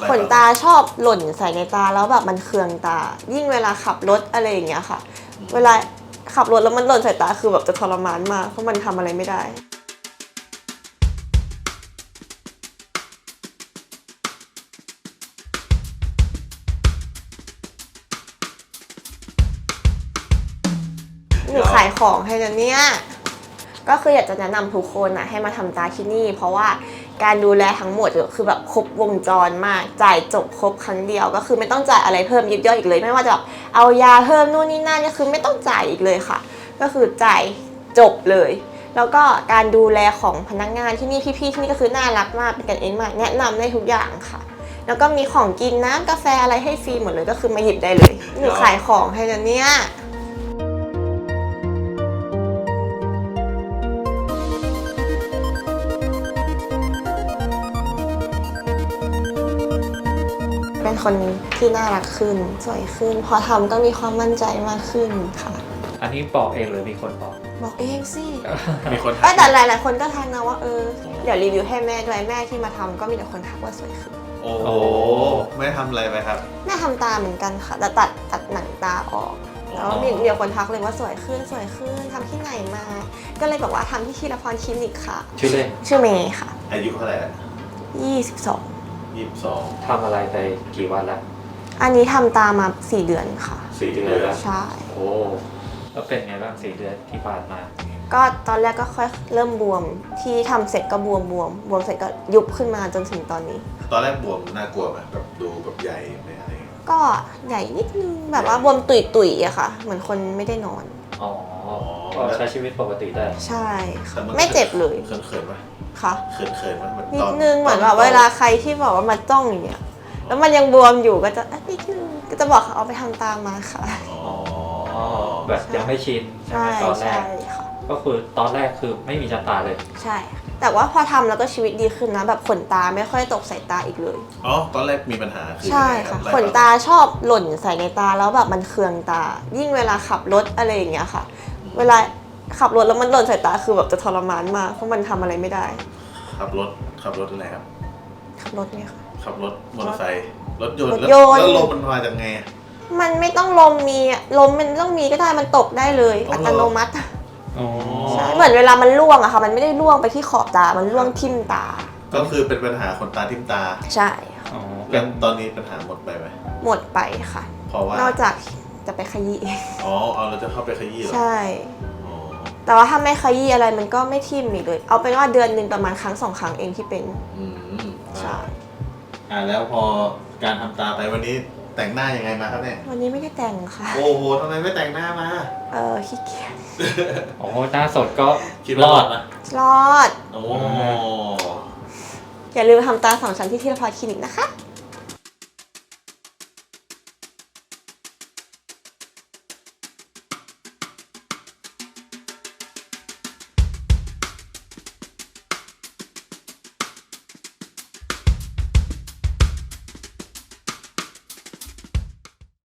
อะไรขนตาชอบหล่นใส่ในตาแล้วแบบมันเคืองตา ยิ่งเวลาขับรถอะไรอย่างเงี้ยค่ะ เวลาขับรถแล้วมันหล่นใส่ตาคือแบบจะทรมานมากเพราะมันทำอะไรไม่ได้หนูขายของให้นะเนี่ย ก็คืออยากจะแนะนำทุกคนนะให้มาทำตาที่นี่ เพราะว่าการดูแลทั้งหมดคือแบบครบวงจรมากจ่ายจบครบครั้งเดียว ก็คือไม่ต้องจ่ายอะไรเพิ่มยิบย่อยอีกเลย ไม่ว่าจะแบบเอายาเพิ่มนู่นนี่นั่นก็คือไม่ต้องจ่ายอีกเลยค่ะ ก็คือจ่ายจบเลย แล้วก็การดูแลของพนักงานที่นี่พี่ๆที่นี่ก็คือน่ารักมากเป็นกันเองมากแนะนำได้ทุกอย่างค่ะแล้วก็มีของกินน้ำกาแฟอะไรให้ฟรีหมดเลยก็คือมาหยิบได้เลย หนูขายของให้นะเนี่ย เป็นคนที่น่ารักขึ้น สวยขึ้น พอทำก็มีความมั่นใจมากขึ้นค่ะ อันนี้บอกเองหรือมีคนบอก บอกเองสิ มีคนเอ้ยแต่หลาย ๆ คนก็ทักนะว่าเออ เดี๋ยวรีวิวให้แม่ด้วยแม่ที่มาทำก็มีแต่คนทักว่าสวยขึ้นโอ้โหไม่ทำอะไรไปครับ แม่ทำตาเหมือนกันค่ะแต่ตัดตัดหนังตาออก แล้วมีมีคนทักเลยว่าสวยขึ้นสวยขึ้นทำที่ไหนมา ก็เลยบอกว่าทำที่ทีรพรคลินิกค่ะ ชื่อเล่นชื่อเมย์ค่ะอายุเท่าไหร่ละ22 ยี่สิบสองทำอะไรไปกี่วันแล้วอันนี้ทำตามา4เดือนค่ะ สี่เดือนแล้วใช่ โอ้แล้วเป็นไงบ้างสี่เดือนที่ผ่านมา ก็ตอนแรกก็ค่อยเริ่มบวมที่ทำเสร็จก็บวมบวมบวมเสร็จก็ยุบขึ้นมาจนถึงตอนนี้ ตอนแรกบวมน่ากลัวไหมแบบดูแบบใหญ่ไหมอะไรเงี้ยก็ใหญ่นิดนึงแบบว่าบวมตุยตุยๆอะค่ะ เหมือนคนไม่ได้นอน อ๋อก็ใช้ชีวิตปกติได้ ใช่แต่ค่ะนไม่เจ็บเลยเขินเขินๆไหมค่ะเขินเขินๆไหมมันนิตดอนนึงเหมือนแบบเวลาใครที่บอกว่ามาจ้องอย่างเงี้ยแล้วมันยังบวมอยู่ก็จะอะนิดนึงก็จะบอกเขาเอาไปทำตามมาค่ะอ๋ออ๋อแบบยังไม่ชินใช่ไหใช่มตอนแรใช่กค่ะก็คือตอนแรกคือไม่มีจันตาเลย ใช่ แต่ว่าพอทำแล้วก็ชีวิตดีขึ้นนะ แบบขนตาไม่ค่อยตกใส่ตาอีกเลย อ๋อ ตอนแรกมีปัญหาคือใช่ยังไงค่ะรับขนตาชอบหล่นใส่ในตาแล้วแบบมันเคืองตา ยิ่งเวลาขับรถอะไรอย่างเงี้ยค่ะ เวลาขับรถแล้วมันหล่นใส่ตาคือแบบจะทรมานมากเพราะมันทำอะไรไม่ได้ ขับรถขับรถอะไรครับ ขับรถเนี่ยค่ะ ขับรถมอเตอร์ไซค์รถยนต์รถแล้วยนต์ แล้วลมมันมาจากไงอะ มันไม่ต้องลมมีอะลมมันไม่ต้องมีก็ได้มันตกได้เลย อ๋ออัเหรอตโนมัติอ๋ อใช่เหมือนเวลามันร่วงอะค่ะ มันไม่ได้ร่วงไปที่ขอบตา มันร่วงทิ่มตา ก็คือเป็นปัญหาขนตาทิ่มตาใช่ค่ะอ๋อเป็แล้นวตอนนี้ปัญหาหมดไปไหมหมดไปค่ะ เพราะว่านอกจากจะไปขยี้เองอ๋อเอาเราจะเข้าไปขยี้เหรอใช่ อ๋อแต่ว่าถ้าไม่ขยี้อะไรมันก็ไม่ทิ่มอีกเลย เอาเป็นว่าเดือนหนึ่งประมาณครั้งสองครั้งเองที่เป็น อืมใช่ อ่าแล้วพอการทำตาไปวันนี้ แต่งหน้ายังไงมาครับเนี่ย วันนี้ไม่ได้แต่งค่ะ โอ้โหทำไมไม่แต่งหน้ามา เออขี้เกียจโอ้หน้าสดก็คิดว่ารอดนะรอด โอ้ อย่าลืมทำตาสองชั้นที่ทีรพรคลินิกนะคะ